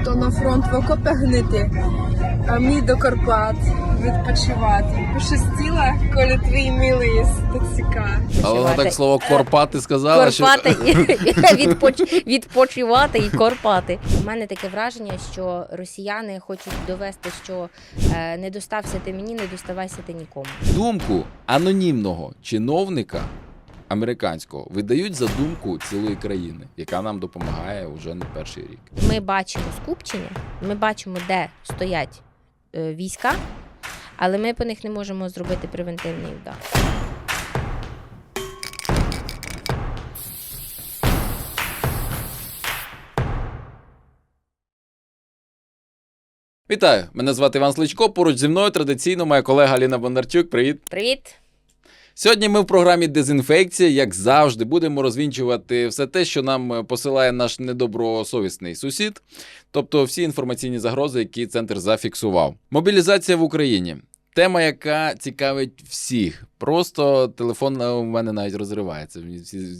хто на фронт в окопах гнити, а мій до Карпат відпочивати. Пощастила, коли твій милий стацька. Але вона так слово корпати сказала, що Корпати і відпоч... відпочивати і корпати. У мене таке враження, що росіяни хочуть довести, що е, не достався ти мені, не доставайся ти нікому. думку анонімного чиновника американського видають за думку цілої країни, яка нам допомагає вже не перший рік. Ми бачимо скупчення, ми бачимо, де стоять е, війська, але ми по них не можемо зробити превентивний удар. Вітаю! Мене звати Іван Сличко. Поруч зі мною традиційно моя колега Аліна Бондарчук. Привіт! Привіт! Сьогодні ми в програмі Дезінфекція, як завжди, будемо розвінчувати все те, що нам е, посилає наш недобросовісний сусід, тобто всі інформаційні загрози, які центр зафіксував. Мобілізація в Україні. Тема, яка цікавить всіх. Просто телефон е, у мене навіть розривається.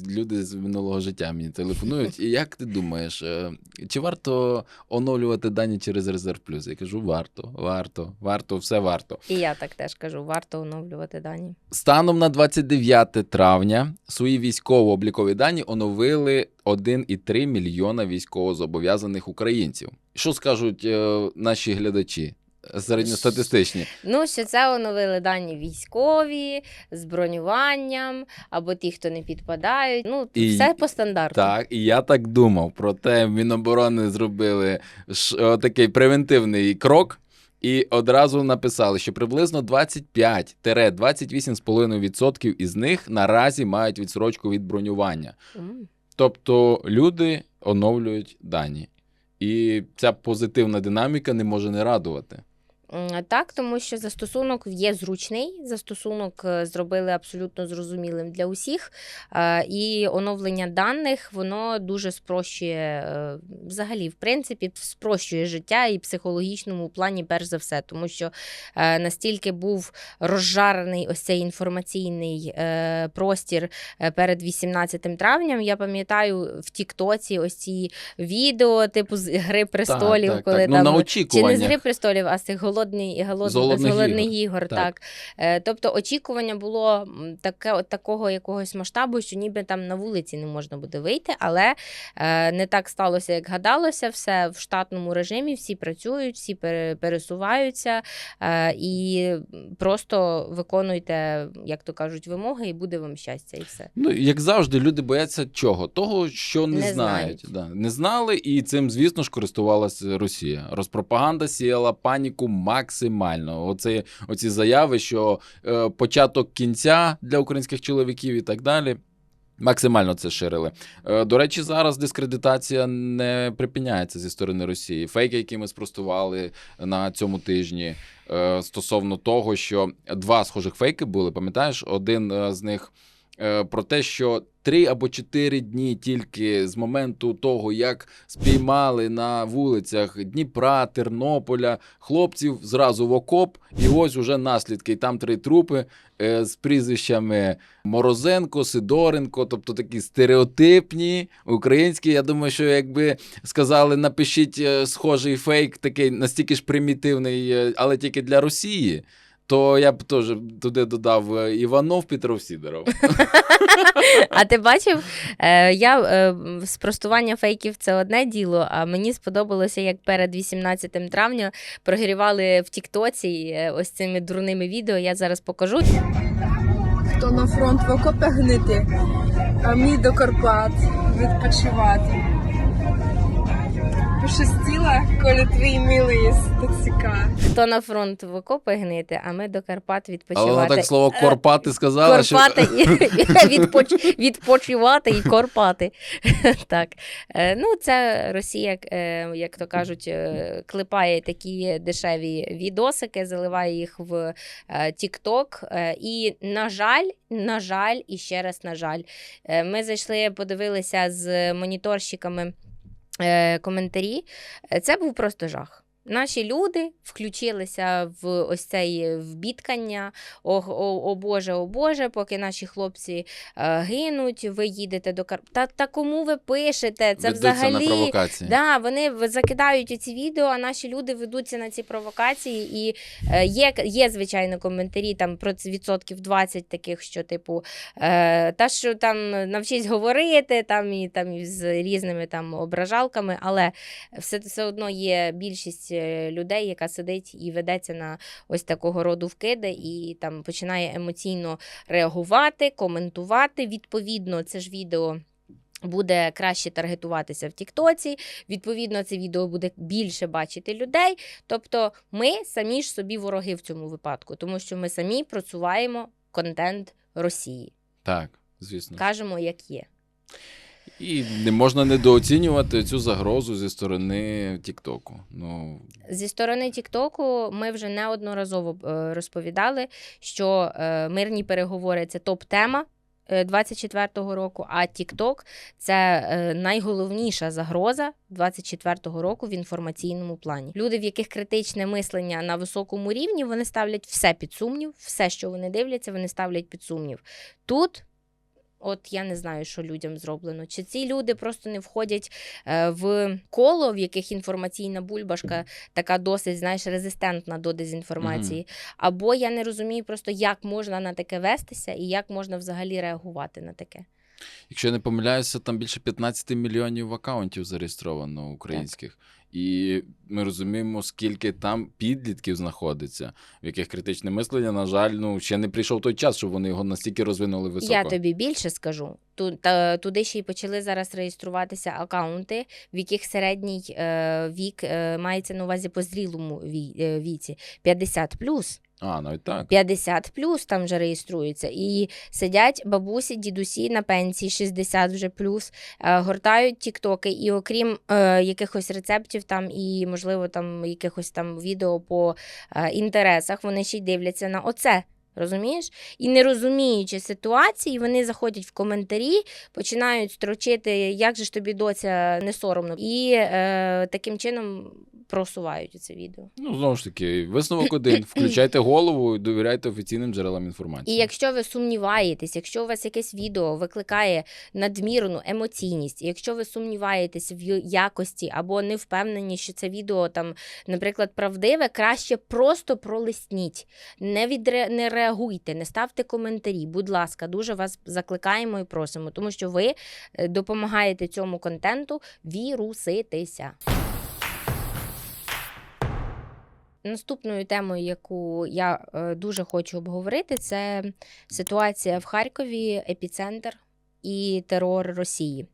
Люди з минулого життя мені телефонують. І як ти думаєш, е, чи варто оновлювати дані через резерв плюс? Я кажу, варто, варто, варто, все варто. І я так теж кажу, варто оновлювати дані. Станом на 29 травня свої військово-облікові дані оновили 1,3 мільйона військовозобов'язаних українців. Що скажуть е, наші глядачі? Середньостатистичні. Ну, що це оновили дані військові з бронюванням, або ті, хто не підпадають. Ну, І- все по стандарту. Так, і я так думав. Проте Міноборони зробили ш, о, такий превентивний крок. І одразу написали, що приблизно 25-28,5% із них наразі мають відсрочку від бронювання. М. Тобто люди оновлюють дані. І ця позитивна динаміка не може не радувати. Так, тому що застосунок є зручний. Застосунок е, зробили абсолютно зрозумілим для усіх. Е, І оновлення даних воно дуже спрощує е, взагалі, в принципі, спрощує життя і психологічному плані, перш за все, тому що настільки був розжарений ось цей інформаційний простір перед 18 травням. Я пам'ятаю в Тіктоці ось ці відео, типу з Гри престолів, так, так, коли так. Ну, там на чи не з гри престолів, а з цих голодний, голод, голодних голодних ігор. ігор. Так. Так. Е, Тобто очікування було таке, от такого якогось масштабу, що ніби там на вулиці не можна буде вийти, але е, не так сталося, як гадалося. Все в штатному режимі, всі працюють, всі пере- пересуваються е, і просто виконуйте, як то кажуть, вимоги, і буде вам щастя, і все. Ну, як завжди, люди бояться чого? Того, що не, Не знають. знають. Да. Не знали, і цим, звісно ж, користувалася Росія. Розпропаганда сіяла паніку максимально. Оце, оці заяви, що е, початок кінця для українських чоловіків і так далі. Максимально це ширили. Е, До речі, зараз дискредитація не припиняється зі сторони Росії. Фейки, які ми спростували на цьому тижні, е, стосовно того, що два схожих фейки були. Пам'ятаєш, один е, з них про те, що три або чотири дні тільки з моменту того, як спіймали на вулицях Дніпра, Тернополя, хлопців зразу в окоп, і ось уже наслідки. Там три трупи е, з прізвищами Морозенко, Сидоренко, тобто такі стереотипні українські. Я думаю, що якби сказали, напишіть е, схожий фейк, такий настільки ж примітивний, е, але тільки для Росії. То я б теж туди додав Іванов Петров Сідоров. А ти бачив? Е, я е, спростування фейків це одне діло. А мені сподобалося, як перед 18 травня прогрівали в Тіктоці е, ось цими дурними відео. Я зараз покажу. Хто на фронт в окопах гнити, а мій до Карпат відпочивати. Пощастила, коли твій милий стацка. Хто на фронт в окопи гнити, а ми до Карпат відпочивати. Але вона так слово Е, корпати сказала, що Корпати і відпоч... відпочивати і корпати. так. Е, Ну, це Росія, е, як то кажуть, е, клепає такі дешеві відосики, заливає їх в TikTok. І, на жаль, на жаль, і ще раз, на жаль, е, ми зайшли, подивилися з моніторщиками е, коментарі. Е, Це був просто жах. Наші люди включилися в ось цей вбіткання. О, о, о Боже, о Боже, поки наші хлопці е, гинуть, ви їдете до Кар... Та, та кому ви пишете? Це Ведуться на взагалі. провокації. Да, вони закидають ці відео, а наші люди ведуться на ці провокації. І е, є, є, звичайно, коментарі там про відсотків 20 таких, що, типу, е, та що там навчись говорити, там і там і з різними там ображалками, але все, все одно є більшість людей, яка сидить і ведеться на ось такого роду вкиди, і там починає емоційно реагувати, коментувати. Відповідно, це ж відео. Буде краще таргетуватися в Тіктоці, відповідно, це відео буде більше бачити людей. Тобто, ми самі ж собі вороги в цьому випадку, тому що ми самі просуваємо контент Росії. Так, звісно. Кажемо, як є. І не можна недооцінювати цю загрозу зі сторони Тіктоку. Ну, Зі сторони Тіктоку ми вже неодноразово е, розповідали, що е, мирні переговори це топ-тема. е, 24-го року, а TikTok – це е, найголовніша загроза 24-го року в інформаційному плані. Люди, в яких критичне мислення на високому рівні, вони ставлять все під сумнів, все, що вони дивляться, вони ставлять під сумнів. Тут От я не знаю, що людям зроблено. Чи ці люди просто не входять е, в коло, в яких інформаційна бульбашка така досить, знаєш, резистентна до дезінформації. Або я не розумію просто, як можна на таке вестися і як можна взагалі реагувати на таке. якщо я не помиляюся, там більше 15 мільйонів акаунтів зареєстровано українських. І ми розуміємо, скільки там підлітків знаходиться, в яких критичне мислення, на жаль, ну ще не прийшов той час, щоб вони його настільки розвинули високо. Я тобі більше скажу. Тут та, туди ще й почали зараз реєструватися акаунти, в яких середній е, вік е, мається на увазі по зрілому е, віці 50 А, навіть так. 50 плюс там вже реєструються. І сидять бабусі, дідусі на пенсії 60 вже плюс, е, гортають тіктоки, і окрім е, якихось рецептів там і, можливо, там якихось там відео по е, інтересах, вони ще й дивляться на оце. Розумієш? І не розуміючи ситуації, вони заходять в коментарі, починають строчити, як же ж тобі доця не соромно, і е, таким чином просувають це відео. Ну, знову ж таки, висновок один. Включайте голову і довіряйте офіційним джерелам інформації. І якщо ви сумніваєтесь, якщо у вас якесь відео викликає надмірну емоційність, і якщо ви сумніваєтесь в якості або не впевнені, що це відео там, наприклад, правдиве, краще просто пролисніть, не відре... не реагуйте, не ставте коментарі. Будь ласка, дуже вас закликаємо і просимо, тому що ви е, допомагаєте цьому контенту віруситися. Наступною темою, яку я е, дуже хочу обговорити, це ситуація в Харкові, епіцентр і терор Росії.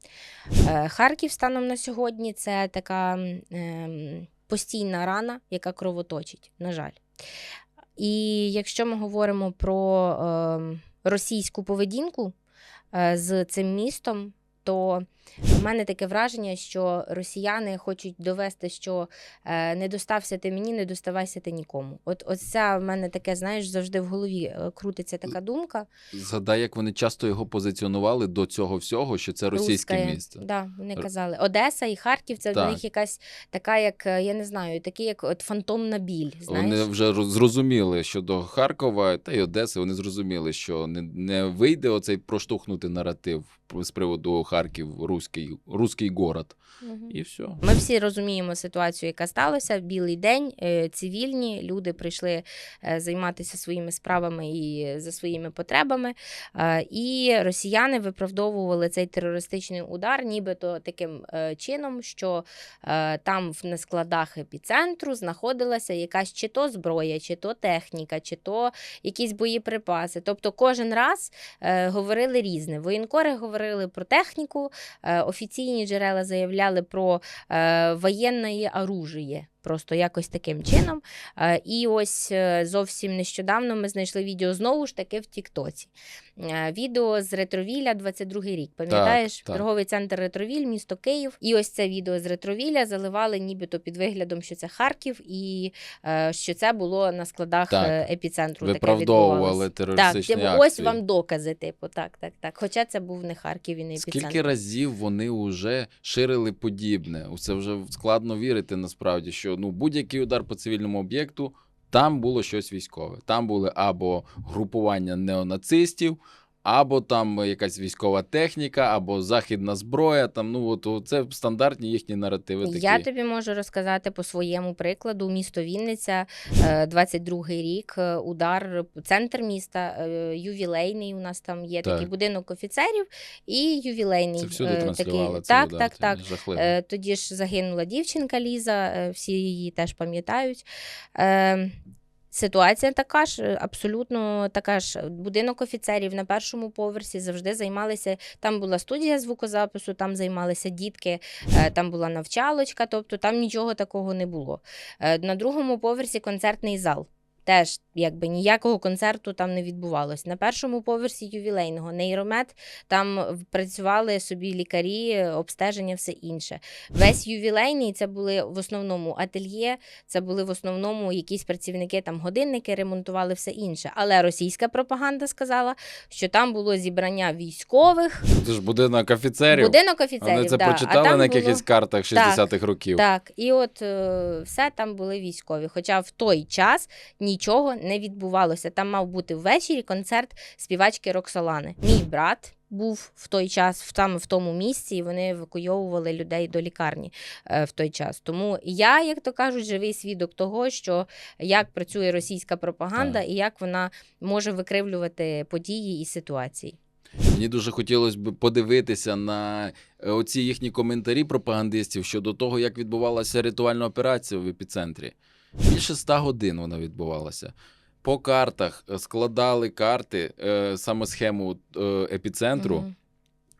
Е, Харків станом на сьогодні це така ем, постійна рана, яка кровоточить, на жаль. І якщо ми говоримо про ем, російську поведінку е, з цим містом, то мене таке враження, що росіяни хочуть довести, що е, не достався ти мені, не доставайся ти нікому. От оця в мене таке, знаєш, завжди в голові е, крутиться така думка. Згадай, як вони часто його позиціонували до цього всього, що це російське Русская. місто. Да, вони казали. Одеса і Харків це в них якась така, як е, я не знаю, такий як от фантомна біль. Знаєш? Вони вже роз- зрозуміли щодо Харкова та й Одеси. Вони зрозуміли, що не, не вийде оцей проштовхнути наратив з приводу Харків, руський, руський город. Мгм. І все. Ми всі розуміємо ситуацію, яка сталася. Білий день, е, цивільні люди прийшли е, займатися своїми справами і за своїми потребами. Е, І росіяни виправдовували цей терористичний удар, нібито таким чином, що там на складах епіцентру знаходилася якась чи то зброя, чи то техніка, чи то якісь боєприпаси. Тобто кожен раз говорили різне. Воєнкори говорили про техніку, е, офіційні джерела заявляли про е, воєнне оружие. Просто якось таким чином. Е, І ось е, зовсім нещодавно ми знайшли відео знову ж таки в Тіктоці. Е, Відео з Ретровіля 22-й рік. Пам'ятаєш, так. торговий центр Ретровіль, місто Київ. І ось це відео з Ретровіля заливали нібито під виглядом, що це Харків, і що це було на складах Так. епіцентру. Виправдовували відбувалося. Так, типу, акції. ось вам докази, типу, так, так, так. Хоча це був не Харків і не епіцентр. Скільки разів вони вже ширили подібне? Це вже складно вірити насправді, що ну, будь-який удар по цивільному об'єкту, там було щось військове. Там були або групування неонацистів, або там якась військова техніка, або західна зброя. Там, ну, от, це стандартні їхні наративи. Такі. Я тобі можу розказати по своєму прикладу. Місто Вінниця, е, 22-й рік, е, удар, центр міста, е, ювілейний. У нас там є Так. такий будинок офіцерів і ювілейний. Це всюди е, транслювали. так, да, так, так. Жахливо. Е, Тоді ж загинула дівчинка Ліза, е, всі її теж пам'ятають. Ситуація така ж, е, абсолютно така ж. Будинок офіцерів на першому поверсі завжди займалися. Там була студія звукозапису, там займалися дітки, е, там була навчалочка, тобто там нічого такого не було. Е, На другому поверсі концертний зал. Теж якби ніякого концерту там не відбувалось. На першому поверсі ювілейного нейромет там працювали собі лікарі, обстеження, все інше. Весь ювілейний це були в основному ательє, це були в основному якісь працівники, там годинники ремонтували все інше. Але російська пропаганда сказала, що там було зібрання військових, Це ж будинок офіцерів. будинок офіцерів. Вони це да. а там на якихось було... картах 60-х років. Так, і от е, все там були військові. Хоча в той час нічого не відбувалося. Там мав бути ввечері концерт співачки Роксолани. Мій брат був в той час в саме в тому місці, і вони евакуйовували людей до лікарні е, в той час. Тому я, як то кажуть, живий свідок того, що як працює російська пропаганда Так. і як вона може викривлювати події і ситуації. Мені дуже хотілося б подивитися на е, оці їхні коментарі пропагандистів щодо того, як відбувалася ритуальна операція в епіцентрі. Більше ста годин вона відбувалася. По картах е, складали карти, е, саме схему е, епіцентру. Мгм.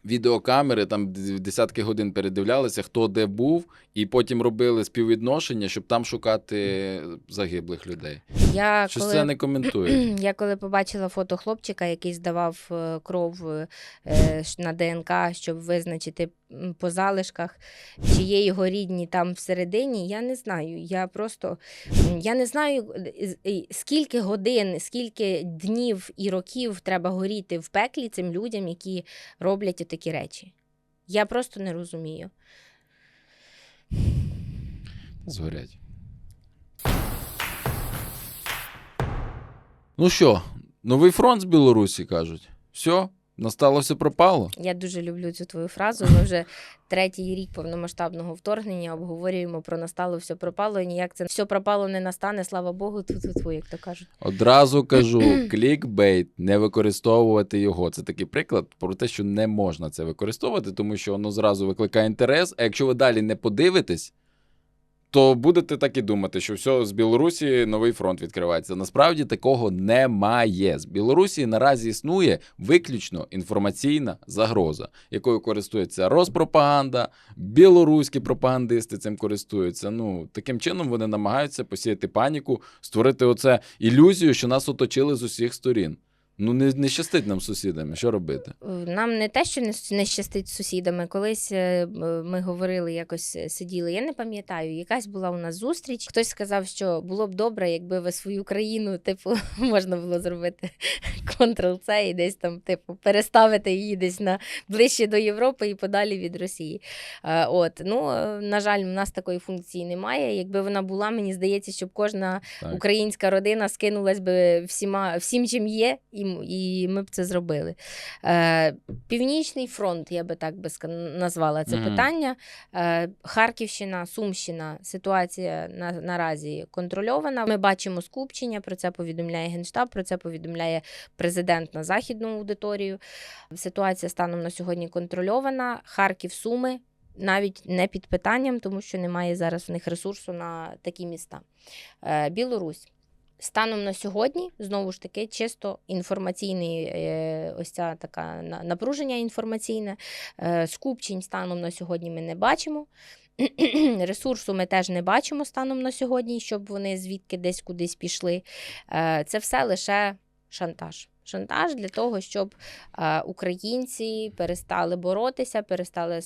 Відеокамери там десятки годин передивлялися, хто де був, і потім робили співвідношення, щоб там шукати загиблих людей. Я Щось коли... це не коментують. Я коли побачила фото хлопчика, який здавав кров на ДНК, щоб визначити по залишках, чи є його рідні там всередині, я не знаю. Я просто я не знаю, скільки годин, скільки днів і років треба горіти в пеклі цим людям, які роблять такі речі. Я просто не розумію. Згорять. Ну що, новий фронт з Білорусі кажуть. Все, настало все пропало. Я дуже люблю цю твою фразу. Ми вже третій рік повномасштабного вторгнення обговорюємо про настало, все пропало. І ніяк це все пропало не настане, слава Богу, ту-ту-ту, як то кажуть. Одразу кажу: клікбейт, не використовувати його. Це такий приклад про те, що не можна це використовувати, тому що воно зразу викликає інтерес. А якщо ви далі не подивитесь, то будете так і думати, що все з Білорусі новий фронт відкривається. Насправді такого немає. З Білорусі наразі існує виключно інформаційна загроза, якою користується Роспропаганда, білоруські пропагандисти цим користуються. Ну таким чином вони намагаються посіяти паніку, створити оце ілюзію, що нас оточили з усіх сторін. Ну не, не щастить нам з сусідами. Що робити? Нам не те, що не, не щастить з сусідами. Колись е, ми говорили, якось е, сиділи. Я не пам'ятаю, якась була у нас зустріч. Хтось сказав, що було б добре, якби ви свою країну, типу, можна було зробити Ctrl-C і десь там, типу, переставити її десь на ближче до Європи і подалі від Росії. Е, От ну е, на жаль, в нас такої функції немає. Якби вона була, мені здається, щоб кожна Так. українська родина скинулась би всіма всім, чим є, і, м- і ми б це зробили. Е, Північний фронт, я би так би назвала це Мгм. питання. Е, Харківщина, Сумщина, ситуація на, наразі контрольована. Ми бачимо скупчення, про це повідомляє Генштаб, про це повідомляє президент на західну аудиторію. Ситуація станом на сьогодні контрольована. Харків, Суми. Навіть не під питанням, тому що немає зараз в них ресурсу на такі міста. Е, Білорусь. Станом на сьогодні, знову ж таки, чисто інформаційний, е, ось ця така напруження інформаційне. Е, Скупчень станом на сьогодні ми не бачимо. Ресурсу ми теж не бачимо станом на сьогодні, щоб вони звідки десь кудись пішли. Е, Це все лише шантаж. Шантаж для того, щоб українці перестали боротися, перестали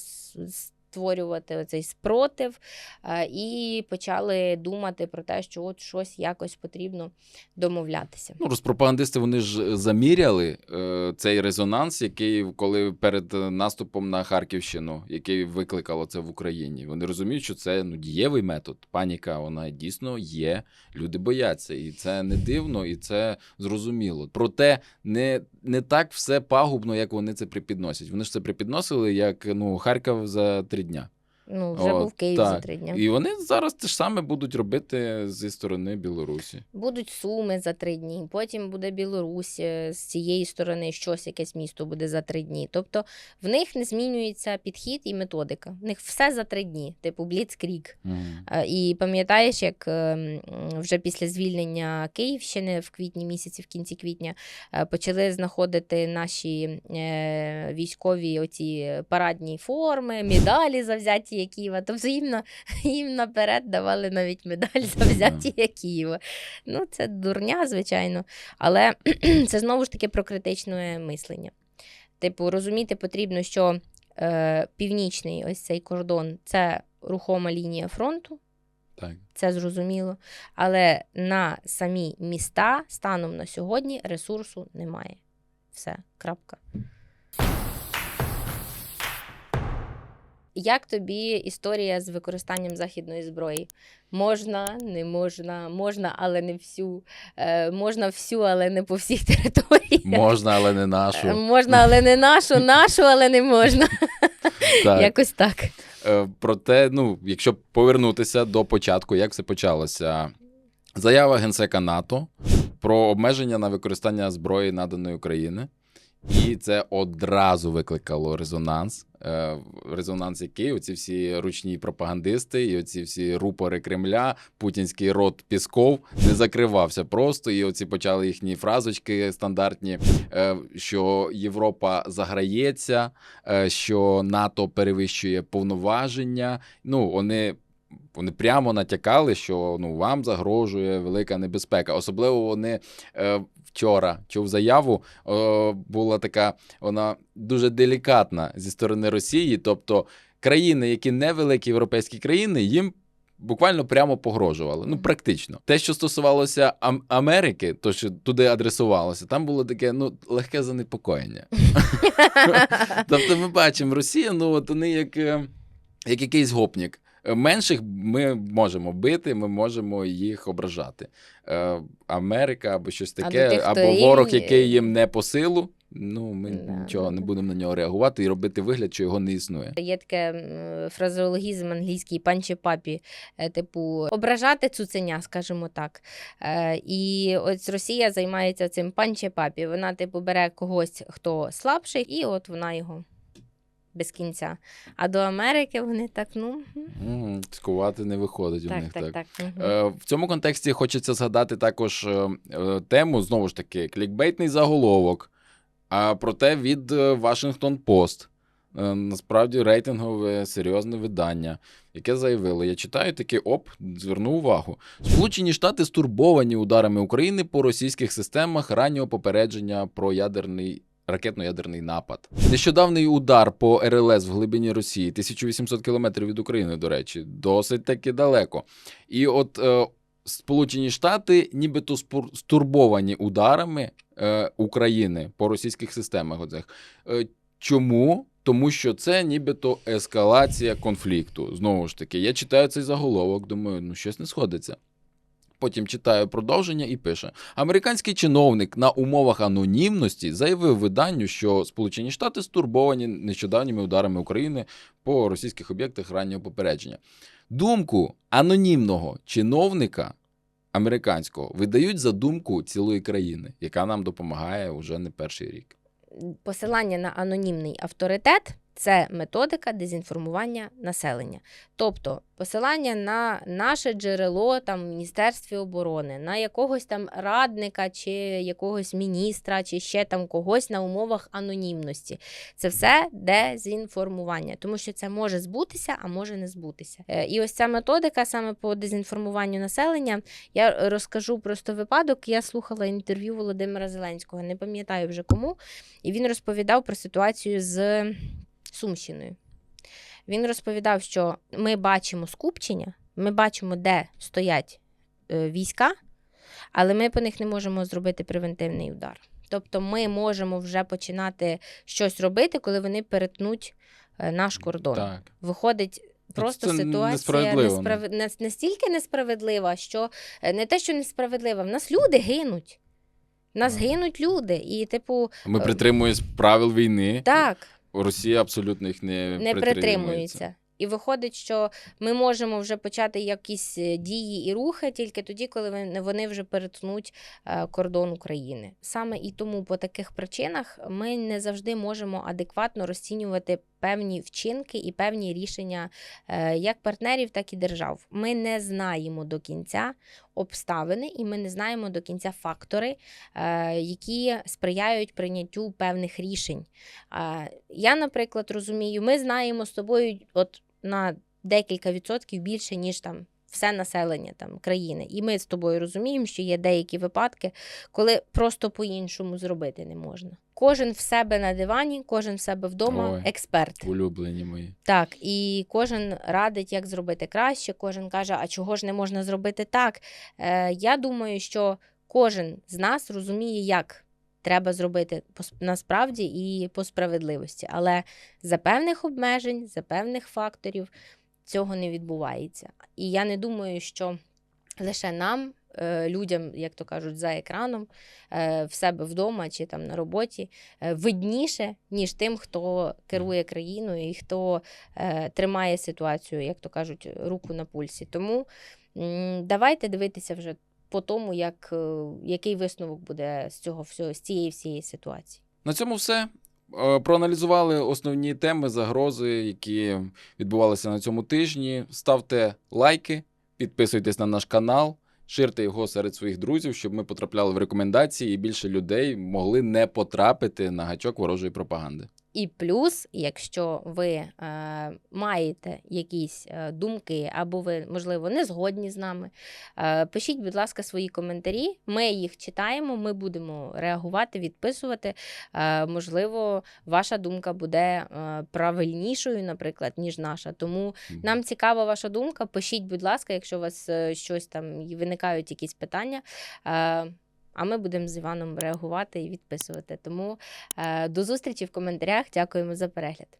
створювати оцей спротив е, і почали думати про те, що от щось якось потрібно домовлятися. Ну, розпропагандисти вони ж заміряли е, цей резонанс, який коли перед е, наступом на Харківщину, який викликало це в Україні. Вони розуміють, що це ну дієвий метод. Паніка, вона дійсно є. Люди бояться, і це не дивно, і це зрозуміло. Проте не, не так все пагубно, як вони це припідносять. Вони ж це припідносили як ну Харків за три дня. Ну, вже О, був Київ так. за три дні. І вони зараз те ж саме будуть робити зі сторони Білорусі. Будуть Суми за три дні, потім буде Білорусь е, з цієї сторони, щось якесь місто буде за три дні. Тобто в них не змінюється підхід і методика. В них все за три дні, типу Бліцкрік. Е, І пам'ятаєш, як е, вже після звільнення Київщини в квітні місяці, в кінці квітня, е, почали знаходити наші військові оці парадні форми, медалі завзяті як Києва. Тобто їм, на, їм наперед давали навіть медаль завзяті як Києва. Ну, це дурня, звичайно. Але це знову ж таки про критичне мислення. Типу, розуміти потрібно, що е, північний ось цей кордон це рухома лінія фронту. Так. Це зрозуміло. Але на самі міста станом на сьогодні ресурсу немає. Все, крапка. Як тобі історія з використанням західної зброї? Можна, не можна, можна, але не всю. Е, можна всю, але не по всіх територіях. Можна, але не Е, нашу. Можна, але не нашу, нашу, але не можна. Так. Якось так. Е, Проте, ну, якщо повернутися до початку, як все почалося? Заява генсека НАТО про обмеження на використання зброї наданої України. І це одразу викликало резонанс. Е, Резонанс, який оці всі ручні пропагандисти, і оці всі рупори Кремля, путінський рот Пісков не закривався просто. І оці почали їхні фразочки стандартні, е, що Європа заграється, е, що НАТО перевищує повноваження. Ну, вони. Вони прямо натякали, що ну вам загрожує велика небезпека. Особливо вони е, вчора чув заяву. Е, була така, вона дуже делікатна зі сторони Росії. Тобто країни, які не великі європейські країни, їм буквально прямо погрожували. Ну, практично. Те, що стосувалося Ам- Америки, то що туди адресувалося, там було таке ну легке занепокоєння. Тобто, ми бачимо, Росія, ну от вони як, е, як якийсь гопнік. Е, Менших ми можемо бити, ми можемо їх ображати. Е, Америка або щось таке, до тих, або їм- ворог, який їм не по силу. Ну, ми Да, нічого не да. будемо на нього реагувати і робити вигляд, що його не існує. Є таке фразеологізм англійський панче папі, е, типу, ображати цуценя, скажімо так. І ось Росія займається цим панче папі. Вона, типу, бере когось, хто слабший, і от вона його без кінця. А до Америки вони так, ну Скувати не виходить у них так, так. так. Е, В цьому контексті хочеться згадати також е, е, тему, знову ж таки, клікбейтний заголовок, а проте від Washington Post. Насправді рейтингове серйозне видання, яке заявило: я читаю таке оп, зверну увагу. Сполучені Штати стурбовані ударами України по російських системах раннього попередження про ядерний. Ракетно-ядерний напад. Нещодавний удар по РЛС в глибині Росії, 1800 кілометрів від України, до речі, досить таки далеко. І от е, Сполучені Штати нібито стурбовані ударами е, України по російських системах. Оцих. Е, чому? Тому що це нібито ескалація конфлікту. Знову ж таки, я читаю цей заголовок, думаю, ну щось не сходиться. Потім читаю продовження і пише: американський чиновник на умовах анонімності заявив виданню, що Сполучені Штати стурбовані нещодавніми ударами України по російських об'єктах раннього попередження. Думку анонімного чиновника американського видають за думку цілої країни, яка нам допомагає уже не перший рік. посилання на анонімний авторитет це методика дезінформування населення. Тобто посилання на наше джерело там в Міністерстві оборони, на якогось там радника чи якогось міністра, чи ще там когось на умовах анонімності. Це все дезінформування, тому що це може збутися, а може не збутися. Е, І ось ця методика саме по дезінформуванню населення. Я розкажу просто випадок. Я слухала інтерв'ю Володимира Зеленського, не пам'ятаю вже кому. І він розповідав про ситуацію з Сумщиною. Він розповідав, що ми бачимо скупчення, ми бачимо, де стоять е, війська, але ми по них не можемо зробити превентивний удар. Тобто ми можемо вже починати щось робити, коли вони перетнуть е, наш кордон. Так. Виходить. Просто це ситуація ну. несправ... нас- настільки несправедлива, що е, не те, що несправедлива, в нас люди гинуть. В нас Так. гинуть люди. І, типу, Ми притримуємось правил війни. так, Росія абсолютно їх не, не притримуються. І виходить, що ми можемо вже почати якісь е, дії і рухи тільки тоді, коли вони- вони вже перетнуть е, кордон України. Саме і тому по таких причинах ми не завжди можемо адекватно розцінювати певні вчинки і певні рішення е, як партнерів, так і держав. Ми не знаємо до кінця обставини, і ми не знаємо до кінця фактори, е, які сприяють прийняттю певних рішень. А, Я, наприклад, розумію, ми знаємо з тобою от на декілька відсотків більше, ніж там. Все населення там країни, і ми з тобою розуміємо, що є деякі випадки, коли просто по-іншому зробити не можна. Кожен в себе на дивані, кожен в себе вдома Ой. експерт. Улюблені мої. Так, і кожен радить, як зробити краще. Кожен каже, а чого ж не можна зробити так. Е, я думаю, що кожен з нас розуміє, як треба зробити насправді і по справедливості. Але за певних обмежень, за певних факторів цього не відбувається. І я не думаю, що лише нам. Е, Людям, як то кажуть, за екраном е, в себе вдома чи там на роботі е, видніше, ніж тим, хто керує країною і хто тримає ситуацію, як то кажуть, руку на пульсі. Тому давайте дивитися вже по тому, як, який висновок буде з цього всього, з цієї всієї ситуації. На цьому все. Проаналізували основні теми, загрози, які відбувалися на цьому тижні. Ставте лайки, підписуйтесь на наш канал, ширте його серед своїх друзів, щоб ми потрапляли в рекомендації і більше людей могли не потрапити на гачок ворожої пропаганди. І плюс, якщо ви е, маєте якісь е, думки, або ви, можливо, не згодні з нами, е, пишіть, будь ласка, свої коментарі. Ми їх читаємо, ми будемо реагувати, відписувати. Е, можливо, ваша думка буде е, правильнішою, наприклад, ніж наша. Тому нам цікава ваша думка. Пишіть, будь ласка, якщо у вас е, щось там виникають якісь питання. Е, А ми будемо з Іваном реагувати і відписувати. Тому е, до зустрічі в коментарях. Дякуємо за перегляд.